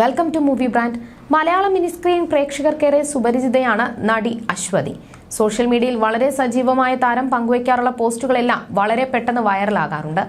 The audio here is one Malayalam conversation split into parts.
Welcome to movie brand Malayalam mini screen പ്രേക്ഷകർക്കേറെ സുപരിചിതയാണ് നടി അശ്വതി. സോഷ്യൽ മീഡിയയിൽ വളരെ സജീവമായ താരം പങ്കുവയ്ക്കാറുള്ള പോസ്റ്റുകളെല്ലാം വളരെ പെട്ടെന്ന് വൈറലാകാറുണ്ട്.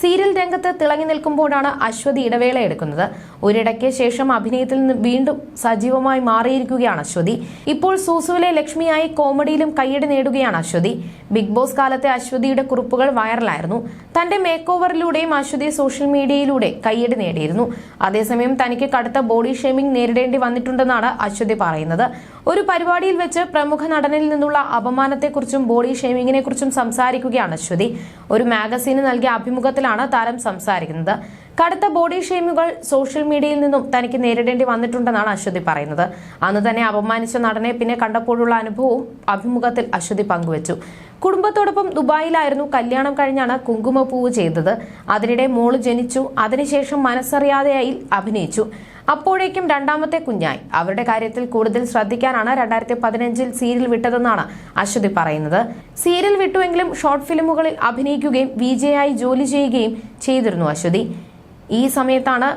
സീരിയൽ രംഗത്ത് തിളങ്ങി നിൽക്കുമ്പോഴാണ് അശ്വതി ഇടവേള എടുക്കുന്നത്. ഒരിടയ്ക്ക് ശേഷം അഭിനയത്തിൽ നിന്ന് വീണ്ടും സജീവമായി മാറിയിരിക്കുകയാണ് അശ്വതി. ഇപ്പോൾ സൂസുവിലെ ലക്ഷ്മിയായി കോമഡിയിലും കയ്യടി നേടുകയാണ് അശ്വതി. ബിഗ് ബോസ് കാലത്തെ അശ്വതിയുടെ കുറിപ്പുകൾ വൈറലായിരുന്നു. തന്റെ മേക്ക് ഓവറിലൂടെയും അശ്വതി സോഷ്യൽ മീഡിയയിലൂടെ കയ്യടി നേടിയിരുന്നു. അതേസമയം തനിക്ക് കടുത്ത ബോഡി ഷേമിംഗ് നേരിടേണ്ടി വന്നിട്ടുണ്ടെന്നാണ് അശ്വതി പറയുന്നത്. ഒരു പരിപാടിയിൽ വെച്ച് പ്രമുഖ നടനിൽ നിന്നുള്ള അപമാനത്തെക്കുറിച്ചും ബോഡി ഷേമിങ്ങിനെക്കുറിച്ചും സംസാരിക്കുകയാണ് അശ്വതി ഒരു മാഗസീന് നൽകിയ അഭിമുഖത്തിലാണ് താരം സംസാരിക്കുന്നത്. കടുത്ത ബോഡി ഷെയിമുകൾ സോഷ്യൽ മീഡിയയിൽ നിന്നും തനിക്ക് നേരിടേണ്ടി വന്നിട്ടുണ്ടെന്നാണ് അശ്വതി പറയുന്നത്. അന്ന് തന്നെ അപമാനിച്ച നടനെ പിന്നെ കണ്ടപ്പോഴുള്ള അനുഭവവും അഭിമുഖത്തിൽ അശ്വതി പങ്കുവച്ചു. കുടുംബത്തോടൊപ്പം ദുബായിലായിരുന്നു കല്യാണം കഴിഞ്ഞാണ് കുങ്കുമപ്പൂവ് ചെയ്തത്. അതിനിടെ മോൾ ജനിച്ചു. അതിനുശേഷം മനസ്സറിയാതെയായി അഭിനയിച്ചു. അപ്പോഴേക്കും രണ്ടാമത്തെ കുഞ്ഞായി. അവരുടെ കാര്യത്തിൽ കൂടുതൽ ശ്രദ്ധിക്കാനാണ് രണ്ടായിരത്തി പതിനഞ്ചിൽ സീരിയൽ വിട്ടതെന്നാണ് അശ്വതി പറയുന്നത്. സീരിയൽ വിട്ടുവെങ്കിലും ഷോർട്ട് ഫിലിമുകളിൽ അഭിനയിക്കുകയും വിജയായി ജോലി ചെയ്യുകയും ചെയ്തിരുന്നു അശ്വതി. ഈ സമയത്താണ്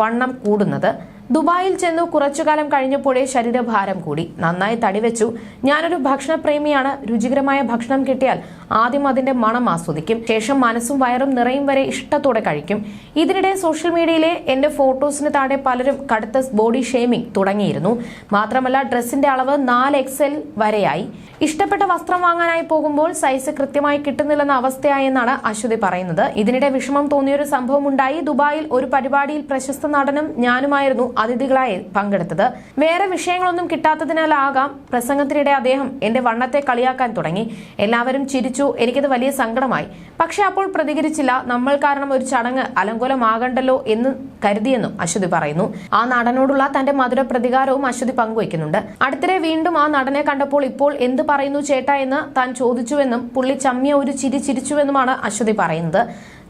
വണ്ണം കൂടുന്നത്. ദുബായിൽ ചെന്നു കുറച്ചുകാലം കഴിഞ്ഞപ്പോഴേ ശരീരഭാരം കൂടി. നന്നായി തടിവെച്ചു. ഞാനൊരു ഭക്ഷണപ്രേമിയാണ്. രുചികരമായ ഭക്ഷണം കിട്ടിയാൽ ആദ്യം അതിന്റെ മണം ആസ്വദിക്കും. ശേഷം മനസ്സും വയറും നിറയും വരെ ഇഷ്ടത്തോടെ കഴിക്കും. ഇതിനിടെ സോഷ്യൽ മീഡിയയിലെ എന്റെ ഫോട്ടോസിന് താഴെ പലരും കടുത്ത ബോഡി ഷേമിംഗ് തുടങ്ങിയിരുന്നു. മാത്രമല്ല ഡ്രസ്സിന്റെ അളവ് നാല് എക്സൽ വരെയായി. ഇഷ്ടപ്പെട്ട വസ്ത്രം വാങ്ങാനായി പോകുമ്പോൾ സൈസ് കൃത്യമായി കിട്ടുന്നില്ലെന്ന അവസ്ഥയായെന്നാണ് അശ്വതി പറയുന്നത്. ഇതിനിടെ വിഷമം തോന്നിയൊരു സംഭവം ഉണ്ടായി ദുബായിൽ ഒരു പരിപാടിയിൽ പ്രശസ്ത നടനും ഞാനുമായിരുന്നു. അതിഥികളായി പങ്കെടുത്തത്. വേറെ വിഷയങ്ങളൊന്നും കിട്ടാത്തതിനാലാകാം പ്രസംഗത്തിനിടെ അദ്ദേഹം എന്റെ വണ്ണത്തെ കളിയാക്കാൻ തുടങ്ങി. എല്ലാവരും ചിരിച്ചു. എനിക്കത് വലിയ സങ്കടമായി. പക്ഷെ അപ്പോൾ പ്രതികരിച്ചില്ല. നമ്മൾ കാരണം ഒരു ചടങ്ങ് അലങ്കോലമാകണ്ടല്ലോ എന്ന് കരുതിയെന്നും അശ്വതി പറയുന്നു. ആ നടനോടുള്ള തന്റെ മധുര പ്രതികാരവും അശ്വതി പങ്കുവയ്ക്കുന്നുണ്ട്. അടുത്തിടെ വീണ്ടും ആ നടനെ കണ്ടപ്പോൾ ഇപ്പോൾ എന്ത് പറയുന്നു ചേട്ടാ എന്ന് താൻ ചോദിച്ചുവെന്നും പുള്ളി ചമ്മിയ ഒരു ചിരി ചിരിച്ചുവെന്നുമാണ് അശ്വതി പറയുന്നത്.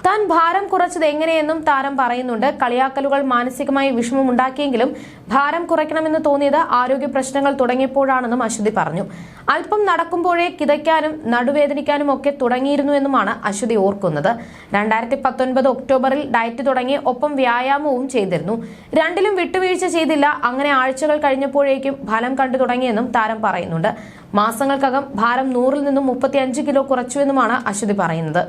താൻ ഭാരം കുറച്ചത് എങ്ങനെയെന്നും താരം പറയുന്നുണ്ട്. കളിയാക്കലുകൾ മാനസികമായി വിഷമം ഉണ്ടാക്കിയെങ്കിലും ഭാരം കുറയ്ക്കണമെന്ന് തോന്നിയത് ആരോഗ്യ പ്രശ്നങ്ങൾ തുടങ്ങിയപ്പോഴാണെന്നും അശ്വതി പറഞ്ഞു. അല്പം നടക്കുമ്പോഴേ കിതയ്ക്കാനും നടുവേദനിക്കാനും ഒക്കെ തുടങ്ങിയിരുന്നു എന്നുമാണ് അശ്വതി ഓർക്കുന്നത്. രണ്ടായിരത്തി പത്തൊൻപത് ഒക്ടോബറിൽ ഡയറ്റ് തുടങ്ങി ഒപ്പം വ്യായാമവും ചെയ്തിരുന്നു. രണ്ടിലും വിട്ടുവീഴ്ച ചെയ്തില്ല. അങ്ങനെ ആഴ്ചകൾ കഴിഞ്ഞപ്പോഴേക്കും ഫലം കണ്ടു തുടങ്ങിയെന്നും താരം പറയുന്നുണ്ട്. മാസങ്ങൾക്കകം ഭാരം നൂറിൽ നിന്നും മുപ്പത്തി കിലോ കുറച്ചുവെന്നുമാണ് അശ്വതി പറയുന്നത്.